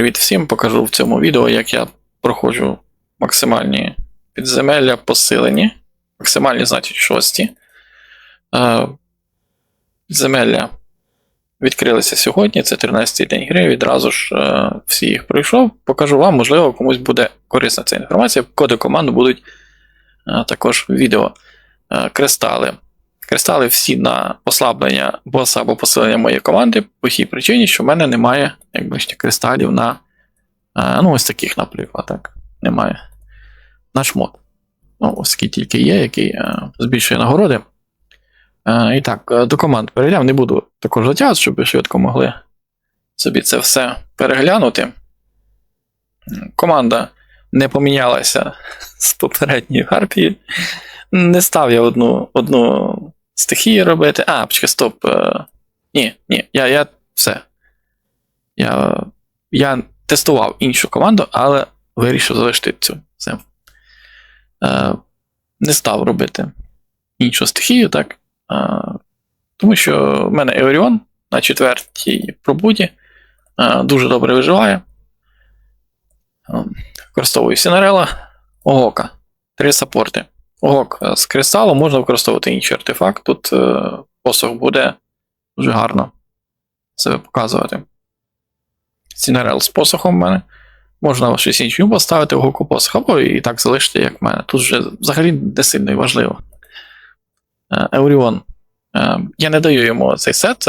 Привіт всім! Покажу в цьому відео, як я проходжу максимальні підземелля посилені. Максимальні, значить, шості. Е, Підземелля відкрилися сьогодні, це 13-й день гри. Відразу ж е, всі їх пройшов. Покажу вам, можливо, комусь буде корисна ця інформація. Коди команду будуть е, також відео. Кристали. Кристали всі на послаблення боса або посилення моєї команди по тій причині, що в мене немає, як бачите, кристалів на. е, Ну, ось таких, наприклад, так. Немає. На шмот. Ну, такий тільки є, який е, збільшує нагороди. Е, І так, до команд перейдемо. Не буду також затягувати, щоб ви швидко могли собі це все переглянути. Команда не помінялася з попередньої гарпії. Не став я одну одну стихію робити. А, почекай, стоп. е, Ні, ні, я, я все. Я, я тестував іншу команду, але вирішив залишити цю. Все. Не став робити іншу стихію, так. Тому що в мене Еоріон на четвертій пробуді е, дуже добре виживає. Використовую Сінарела, Огока. Три саппорти. Огок е, з кристалу можна використовувати інший артефакт. Тут е, посох буде дуже гарно себе показувати. Сінарел з посохом в мене. Можна щось інше поставити в гоку посох, або і так залишити, як в мене. Тут вже взагалі не сильно і важливо. Е, Еуріон. Е, я не даю йому цей сет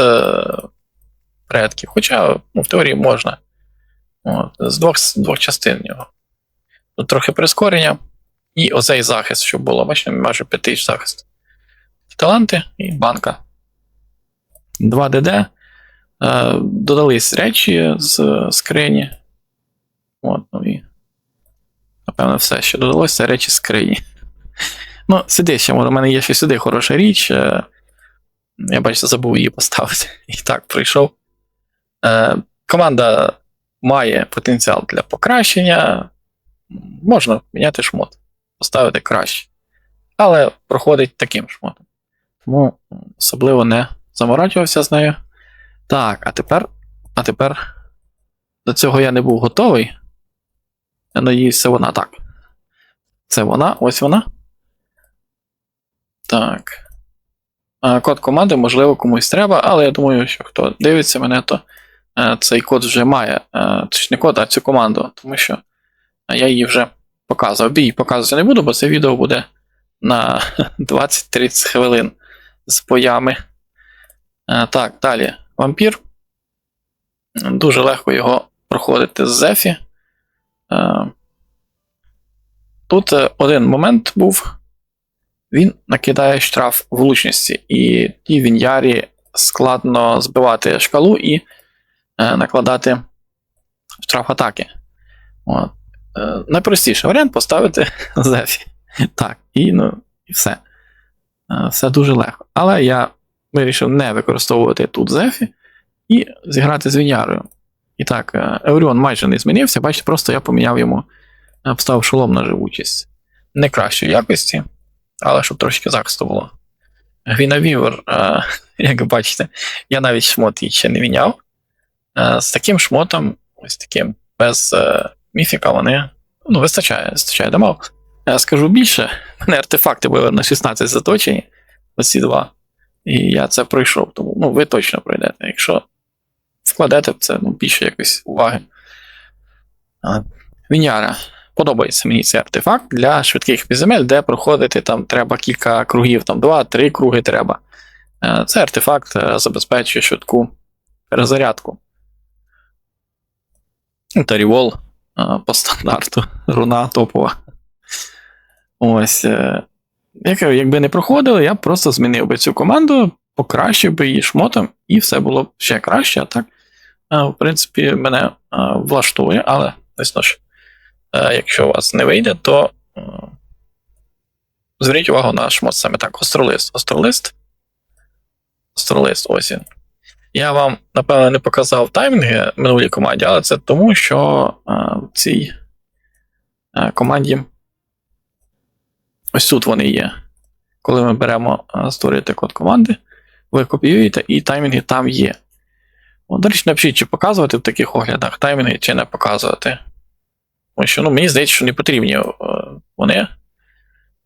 предків, хоча ну, в теорії можна. От, з двох, з двох частин в нього. Тут трохи прискорення. І оцей захист, що було, бачите, майже 5 тисяч захист. Таланти і банка. 2 ДД. Е, додались речі з скрині. От, ну і. Напевно, все, що додалося, це речі з скрині. Ну, сиди ще, у мене є ще сюди хороша річ. е, Я бачите, забув її поставити. І так, прийшов. Е, Команда має потенціал для покращення. Можна міняти шмот поставити краще. Але проходить таким шмотом. Тому особливо не заморачувався з нею. Так, а тепер. А тепер. До цього я не був готовий. Я надіюсь, це вона так. Це вона, ось вона. Так. Код команди, можливо, комусь треба, але я думаю, що хто дивиться мене, то е, цей код вже має. Е, ж не код, а цю команду, тому що я її вже показував. Бій показувати не буду, бо це відео буде на 20-30 хвилин з боями. Е, Так, далі. Вампір. Дуже легко його проходити з Зефі. Е, Тут е, один момент був. Він накидає штраф влучності, і тій вінярі складно збивати шкалу і накладати штраф атаки. От. Е, найпростіший варіант поставити Зефі. Так, і ну, і все. Е, Все дуже легко. Але я вирішив не використовувати тут Зефі і зіграти з Вінярою. І так, е, Еуріон майже не змінився, бачите, просто я поміняв йому, е, вставив шолом на живучість. Не кращої якості, але щоб трошки захисту було. Гвінавівер, як бачите, я навіть шмот її ще не міняв. З таким шмотом, ось таким, без міфіка, вони ну, вистачає, вистачає дамаг. Я скажу більше, мене артефакти були на 16 заточені, оці два. І я це пройшов, тому ну, ви точно пройдете. Якщо вкладете в це ну, більше якоїсь уваги. Віняра. Подобається мені цей артефакт для швидких підземель, де проходити там треба кілька кругів, там два-три круги треба. Е, Цей артефакт е, забезпечує швидку перезарядку. Та рівол е, по стандарту, руна топова. Ось. е, якби не проходили, я б просто змінив би цю команду, покращив би її шмотом, і все було б ще краще. А так, е, в принципі, мене е, влаштує, але звісно ж, е, якщо у вас не вийде, то е, зверніть увагу на шмот саме так. Остролист. Остролист. Остролист, ось він. Я вам, напевно, не показав таймінги минулій команді, але це тому, що е, в цій е, команді ось тут вони є. Коли ми беремо е, створити код команди, ви копіюєте, і таймінги там є. До речі, напишіть, чи показувати в таких оглядах таймінги, чи не показувати. Тому що ну, мені здається, що не потрібні вони.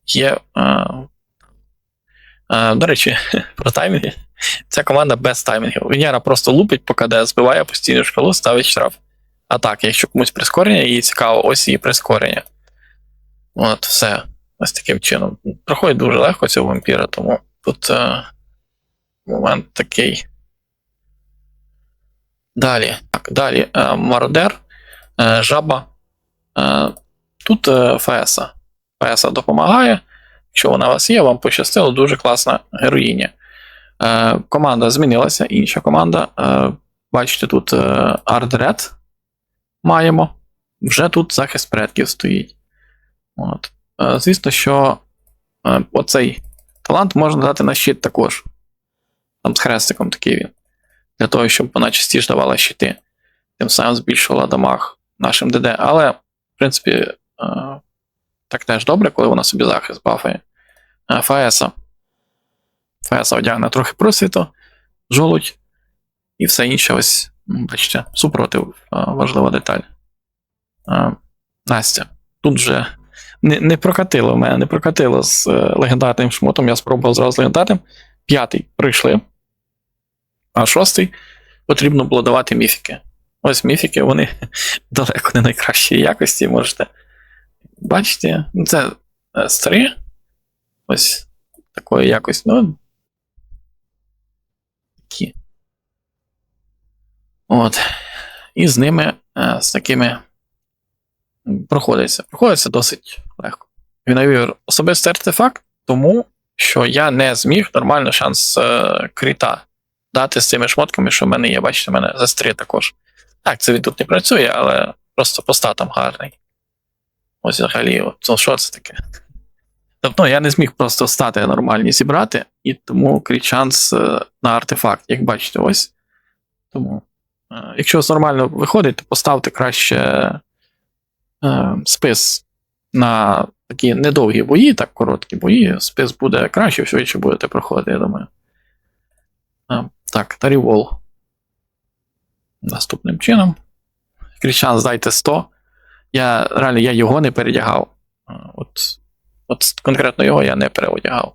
Є. До речі, про таймінги. Ця команда без таймінгів. Венера просто лупить, поки де збиває постійну шкалу, ставить штраф. А так, якщо комусь прискорення, їй цікаво, ось її прискорення. От, все. Ось таким чином. Проходить дуже легко цього вампіра, тому тут е, момент такий. Далі. Так, далі. Е, Мародер, е, жаба. Е, тут е, Феса. Феса допомагає. Якщо вона у вас є, вам пощастило, дуже класна героїня. Е, команда змінилася, інша команда. Е, бачите, тут е, Ardred маємо. Вже тут захист предків стоїть. От. Е, звісно, що оцей талант можна дати на щит також. Там з хрестиком такий він. Для того, щоб вона частіше давала щити. Тим самим збільшувала дамаг нашим ДД. Але, в принципі, так теж добре, коли вона собі захист бафає. Фаеса. Фаеса одягне трохи просвіту, жолудь і все інше, ось, бачите, супротив важлива деталь. Настя. Тут вже не, не прокатило в мене, не прокатило з е, легендарним шмотом. Я спробував зразу з легендарним. П'ятий прийшли. А шостий потрібно було давати міфіки. Ось міфіки, вони далеко не найкращої якості, можете бачити. Ну, Це е, старі. Ось такої якості. Ну. Такі. От. І з ними, е, з такими проходиться. Проходиться досить легко. Він навів особистий артефакт, тому що я не зміг нормально шанс е, кріта дати з цими шмотками, що в мене є. Бачите, в мене за 3 також. Так, це він тут не працює, але просто по статам гарний. Ось взагалі, от, ну, що це таке? Тобто я не зміг просто стати нормальні зібрати, і тому кріт шанс е, на артефакт, як бачите, ось. Тому, якщо у вас нормально виходить, то поставте краще е, спис на такі недовгі бої, так короткі бої, спис буде краще, швидше будете проходити, я думаю. Е, так, Тарівол. Наступним чином. Крічан, здайте 100. Я реально я його не передягав. Е, От, от конкретно його я не переодягав.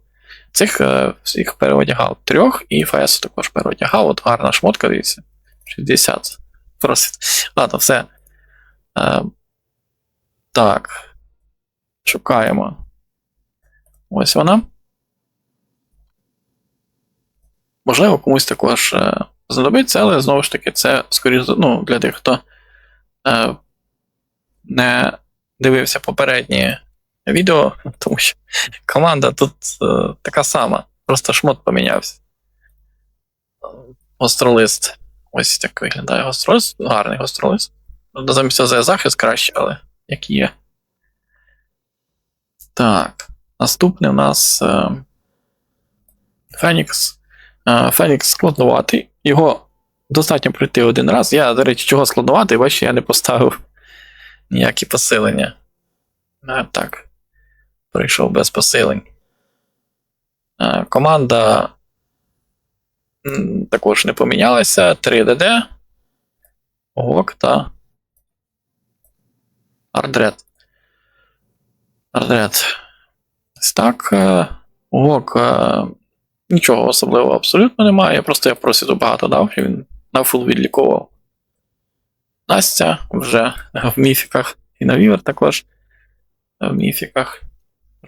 Цих е, всіх переодягав трьох, і ФС також переодягав. От гарна шмотка, дивіться. 60. Просить. Ладно, все. Е, так. Шукаємо. Ось вона. Можливо, комусь також е, знадобиться, але знову ж таки, це скоріше ну, для тих, хто е, не дивився попередні відео, тому що команда тут е, така сама, просто шмот помінявся. Е, Гостролист. Ось так виглядає гостролист. Гарний гостролист. Ну, Замість цього захист краще, але як є. Так. Наступний у нас е, Фенікс. Е, Фенікс складнуватий. Його достатньо пройти один раз. Я, до речі, чого складнуватий, бачите, я не поставив ніякі посилення. Е, Так. Прийшов без посилень. Е, Команда також не помінялася. 3DD. ОГОК та Ардред. Ардред. Ось так. е, ОГОК е, нічого особливого абсолютно немає. Просто я просіду багато дав, і він на фул відліковував. Настя вже в міфіках. І на Вівер також в міфіках.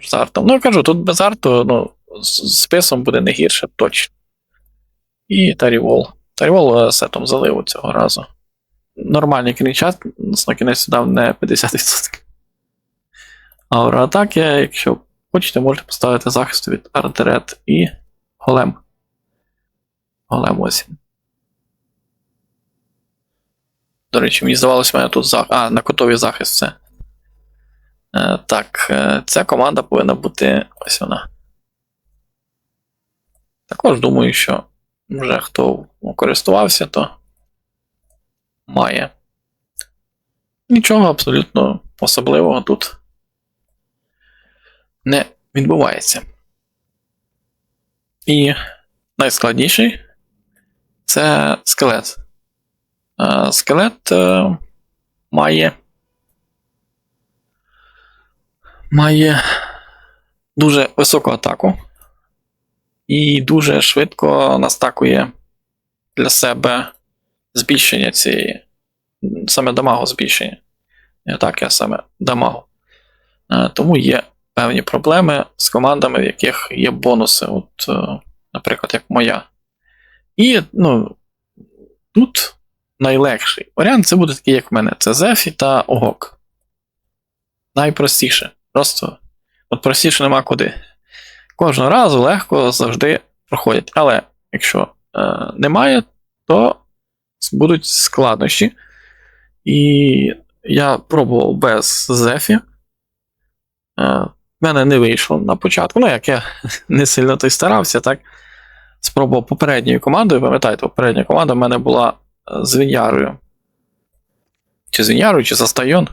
З артом. Ну, кажу, тут без арту, ну, списом буде не гірше, точно. І Тарівол. Тарівол е, сетом заливу цього разу. Нормальний крінчат, на кінець дав не 50%. Аура атаки, якщо хочете, можете поставити захист від артерет і голем. Голем ось. він. До речі, мені здавалося, в мене тут за... А, на котові захист все. Е, так, е, ця команда повинна бути ось вона. Також думаю, що вже хто користувався, то має. Нічого абсолютно особливого тут не відбувається. І найскладніший це скелет. Скелет е, має. Має дуже високу атаку і дуже швидко настакує для себе збільшення цієї. Саме дамагу збільшення. Не так, я саме дамагу. Е, Тому є певні проблеми з командами, в яких є бонуси, от, е, наприклад, як моя. І ну, тут найлегший варіант це буде такий, як в мене: це Зефі та Огок. Найпростіше. Просто от простіше нема куди. Кожного разу легко завжди проходять. Але якщо е, немає, то будуть складнощі. І я пробував без Зефі. Е, в мене не вийшло на початку. Ну, як я не сильно то й старався, так. Спробував попередньою командою, пам'ятаєте, попередня команда в мене була е, з Вінярою. Чи з Вінярою, чи за Стайон.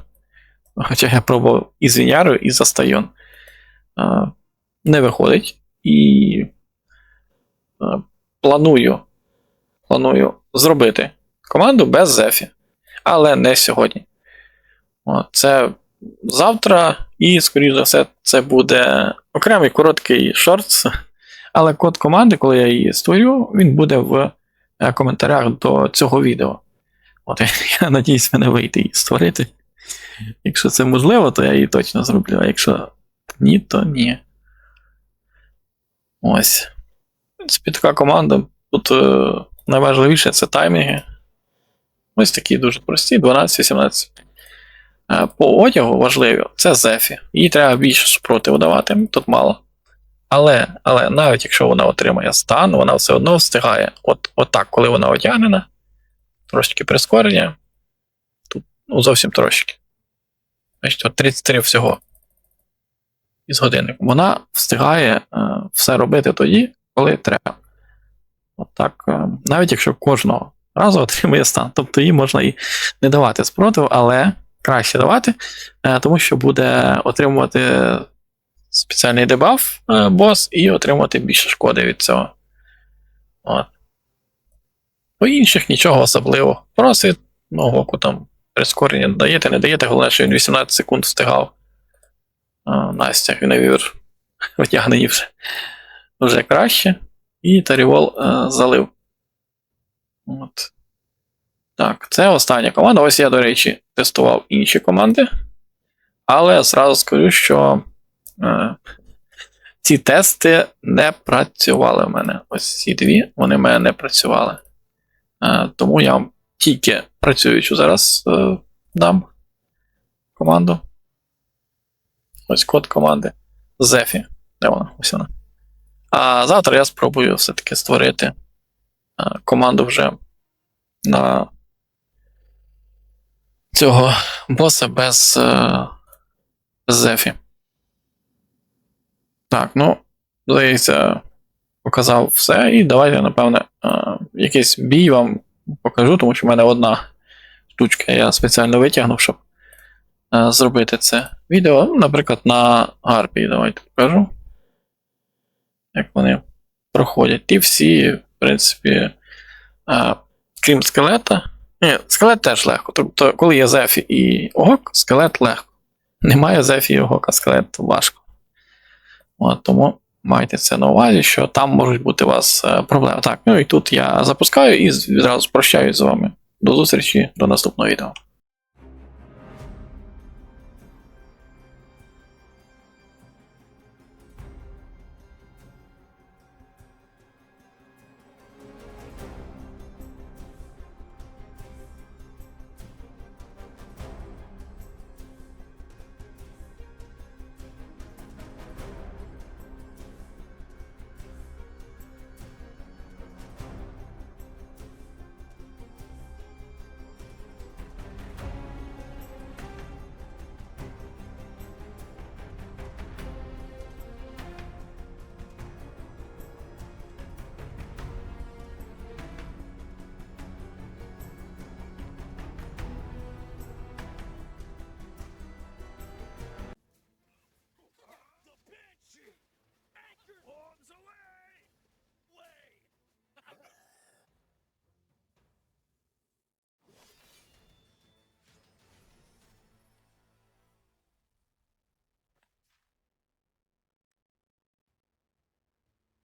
Хоча я пробував і з Вінярою, і за Стайон. Не виходить. І е, планую, планую зробити команду без Зефі. Але не сьогодні. Це завтра, і, скоріш за все, це буде окремий короткий шорт. Але код команди, коли я її створю, він буде в е, коментарях до цього відео. От я надіюсь, мене вийти її створити. Якщо це можливо, то я її точно зроблю. А якщо ні, то ні. Ось. В принципі, така команда. Тут е, найважливіше це таймінги. Ось такі дуже прості: 12-18. Е, По одягу важливо, це Зефі. Їй треба більше супротиву давати, тут мало. Але але навіть якщо вона отримає стан, вона все одно встигає. От, от так, коли вона одягнена, трошки прискорення. Тут ну, зовсім трошки. От 33 всього із годинником. Вона встигає е, все робити тоді, коли треба. От так, е, навіть якщо кожного разу отримує стан. Тобто їй можна і не давати спротиву, але краще давати, е, тому що буде отримувати спеціальний дебаф бос і отримати більше шкоди від цього. От. По інших нічого особливого. Просто ну, там прискорення даєте, не даєте, головне, що він 18 секунд встигав. А, Настя, Гневір витягнені вже вже краще. І Тарівол е, залив. От. Так, це остання команда. Ось я, до речі, тестував інші команди. Але зразу скажу, що е, ці тести не працювали в мене. Ось ці дві, вони в мене не працювали. Е, тому я вам тільки працюючу зараз е, дам команду. Ось код команди. Зефі. Де вона? Ось вона. А завтра я спробую все-таки створити команду вже на цього боса без, е, Зефі. Так, ну, здається, показав все. І давайте, напевне, е, якийсь бій вам покажу, тому що в мене одна штучка я спеціально витягнув, щоб зробити це відео. Ну, Наприклад, на Гарпії давайте покажу. Як вони проходять. Ті всі, в принципі, е, крім скелета. Ні, скелет теж легко. Тобто, коли є Зефі і Огок, скелет легко. Немає Зефі і Огока, скелет важко. От, тому майте це на увазі, що там можуть бути у вас е, проблеми. Так, ну і тут я запускаю і відразу прощаюсь з вами. До зустрічі до наступного відео.